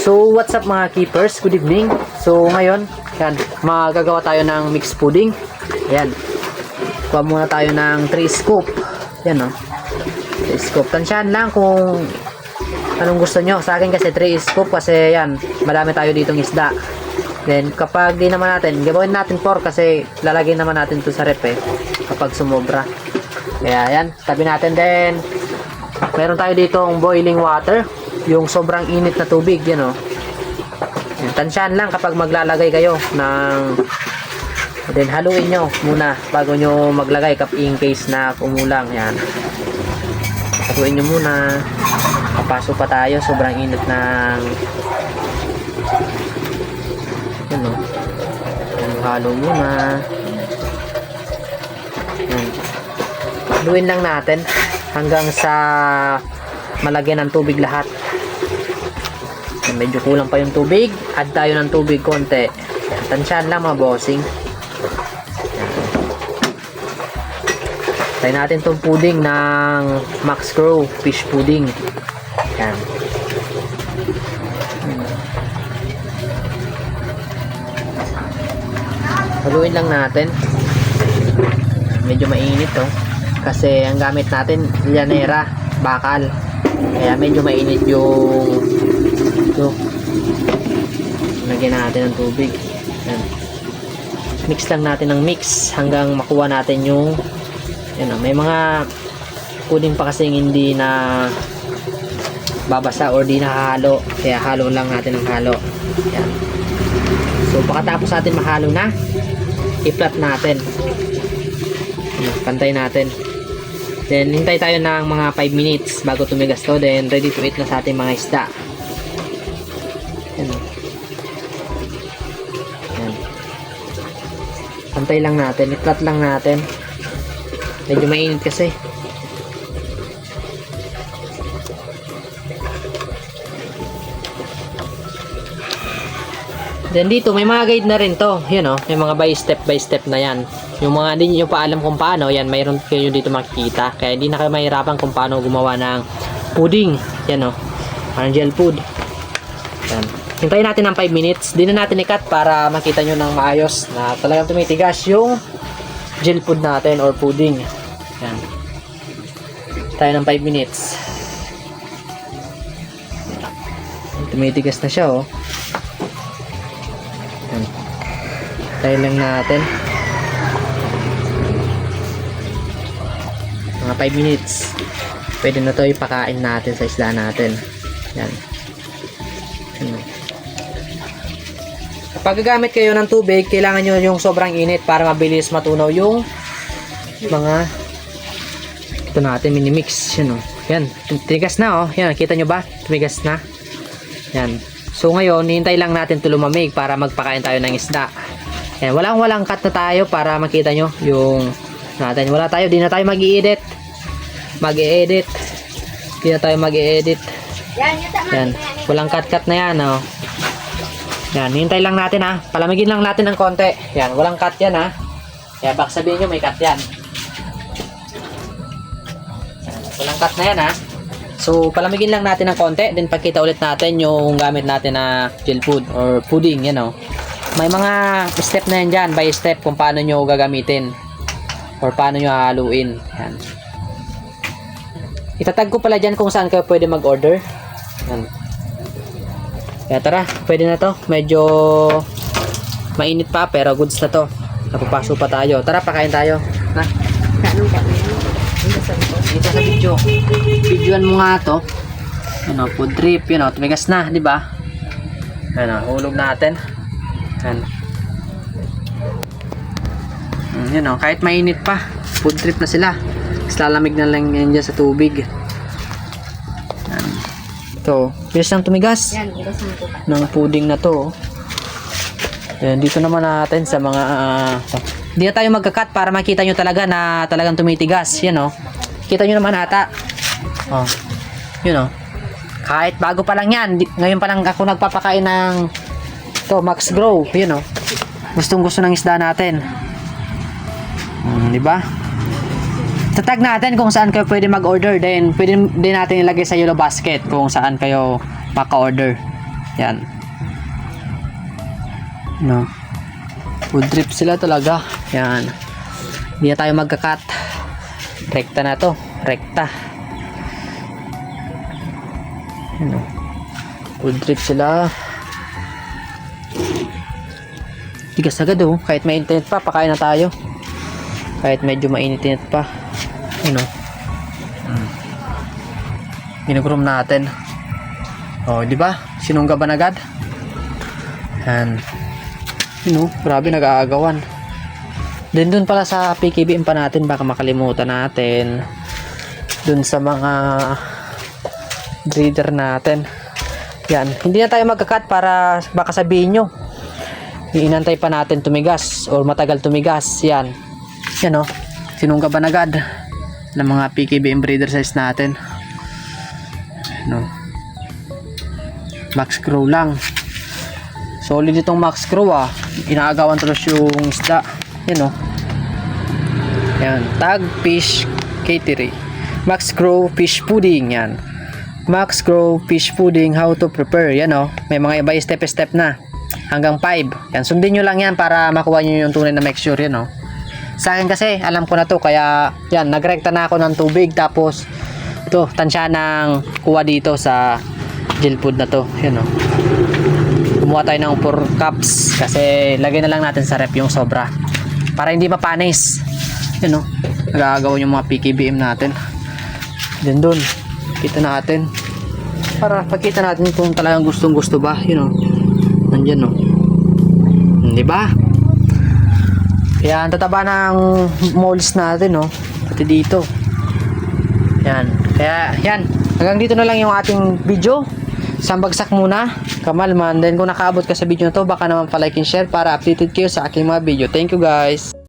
So, what's up mga keepers? Good evening. So, ngayon, yan, magagawa tayo ng mixed pudding. Ayan. Kuha muna tayo ng 3 scoop. Yan, no? 3 scoop. Tansyahan lang kung anong gusto nyo. Sa akin kasi 3 scoop kasi yan, madami tayo ditong isda. Then, kapag di naman natin, gawin natin 4 kasi lalagyan naman natin to sa rep eh. Kapag sumobra. Kaya yan, tabi natin din. Meron tayo ditong boiling water. Yung sobrang init na tubig, yan o. Yan, Tansyahan lang kapag maglalagay kayo ng then haluin nyo muna bago nyo maglagay in case na kumulang yan. Haluin nyo muna. Papasok pa tayo sobrang init ng yan o yan, halo muna. Yan. Haluin lang natin hanggang sa malagyan ng tubig lahat yan, medyo kulang pa yung tubig add tayo ng tubig konti yan, lang mga bossing Try natin tong pudding ng Max Crow fish pudding. Yan. Haluin lang natin. Medyo mainit to. Kasi ang gamit natin, llanera, bakal. Kaya medyo mainit yung ito. Lagyan natin ng tubig. Yan. Mix lang natin ng mix hanggang makuha natin yung yan may mga pudding pa kasing hindi na babasa or di nakahalo. Kaya halo lang natin ng halo. Yan. So, pagkatapos natin mahalo na, i-flat natin. Yan, Pantay natin. Then, hintay tayo ng mga 5 minutes bago tumigas to. Then, ready to eat na sa ating mga isda. Pantay lang natin. I-flat lang natin. Medyo mainit kasi. Then dito, may mga guide na rin to. Yun o, may mga by step by step na yan. Yung mga hindi nyo pa alam kung paano, yan, mayroon kayo dito makikita. Kaya hindi na kayo mahirapan kung paano gumawa ng pudding. Yan o, parang gel food. Yan. Hintayin natin ng 5 minutes. Di na natin i-cut para makita nyo ng maayos na talagang tumitigas yung gel food natin or pudding. Yan. Tayo ng 5 minutes. Tumitigas na siya, oh. Yan. Tayo lang natin. Mga 5 minutes. Pwede na to ipakain natin sa isla natin. Yan. Kapag gagamit kayo ng tubig, kailangan nyo yung sobrang init para mabilis matunaw yung mga ito natin minimix yun oh. yan tumigas na oh. Yan kita nyo ba? Tumigas na. Yan. So ngayon hintay lang natin to lumamig para magpakain tayo ng isda. Yan walang walang cut na tayo para makita nyo yung natin. Wala tayo di na tayo mag edit mag edit di na tayo mag edit Yan, yan walang cut cut na yan oh yan hintay lang natin ha palamigin lang natin ng konti yan walang cut yan ha kaya baka sabihin nyo may cut yan Walang cut na yan ha. So, palamigin lang natin ng konti. Then, pagkita ulit natin yung gamit natin na gel food or pudding. Yan o. May mga step na yan dyan. By step kung paano nyo gagamitin. Or paano nyo haluin. Yan. Itatag ko pala dyan kung saan kayo pwede mag-order. Yan. Kaya tara, pwede na to. Medyo mainit pa pero goods na to. Napapasok pa tayo. Tara, pakain tayo. Na. Ganun kami. Dito sa video. Videoan mo nga to. Ano, food trip, yun o, tumigas na, di ba? Ano, hulog natin. Ano. Mm, yun o, kahit mainit pa, food trip na sila. Tapos lalamig na lang yan dyan sa tubig. Yan. Ito, bilis lang tumigas Yan, mga ng pudding na to. oh. Ayan, dito naman natin sa mga ah, hindi na tayo magka-cut para makita nyo talaga na talagang tumitigas. Yan oh. Kita nyo naman ata. Oh. Yun oh. Kahit bago pa lang yan. Di- ngayon pa lang ako nagpapakain ng to Max Grow. Yun oh. Gustong gusto ng isda natin. Hmm, di ba? Tatag natin kung saan kayo pwede mag-order. Then, pwede din natin ilagay sa yellow basket kung saan kayo maka-order. Yan. No. Food drip sila talaga. Yan. Hindi na tayo magkakat. Rekta na to. Rekta. Ano. Food drip sila. Tigas agad oh. Kahit may internet pa, pakain na tayo. Kahit medyo mainit-init pa. Ano. Hmm. Ginugrom natin. Oh, di ba? Sinungga ba agad? Yan. Yun oh, grabe nag-aagawan. Then dun pala sa PKBM pa natin, baka makalimutan natin. Dun sa mga breeder natin. Yan. Hindi na tayo magkakat para baka sabihin nyo. Iinantay pa natin tumigas or matagal tumigas. Yan. Yan oh. Sinungga ba agad ng mga PKBM breeder size natin. No. Max Crow lang. Solid itong Max Crow ah. Inaagawan tulos yung isda. Yan oh. Yan. Tag Fish Catery. Max Crow Fish Pudding. Yan. Max Crow Fish Pudding. How to prepare. Yan oh. May mga iba step-step na. Hanggang 5. Yan. Sundin nyo lang yan para makuha nyo yung tunay na mixture. Yan oh. Sa akin kasi, alam ko na to. Kaya, yan. Nagrekta na ako ng tubig. Tapos, to tansya ng kuha dito sa gel food na to. Yan oh. Kumuha tayo ng 4 cups kasi lagay na lang natin sa rep yung sobra para hindi mapanis. Yan oh. Nagagawa yung mga PKBM natin. Then doon, kita natin. Para pagkita natin kung talagang gustong gusto ba. Yun oh. Nandyan oh. Di ba? Ang tataba ng molds natin oh. Pati dito. Yan. Kaya, yan. Hanggang dito na lang yung ating video. Isang bagsak muna. Kamalman. Then kung nakaabot ka sa video na to, baka naman pa like and share para updated kayo sa aking mga video. Thank you guys.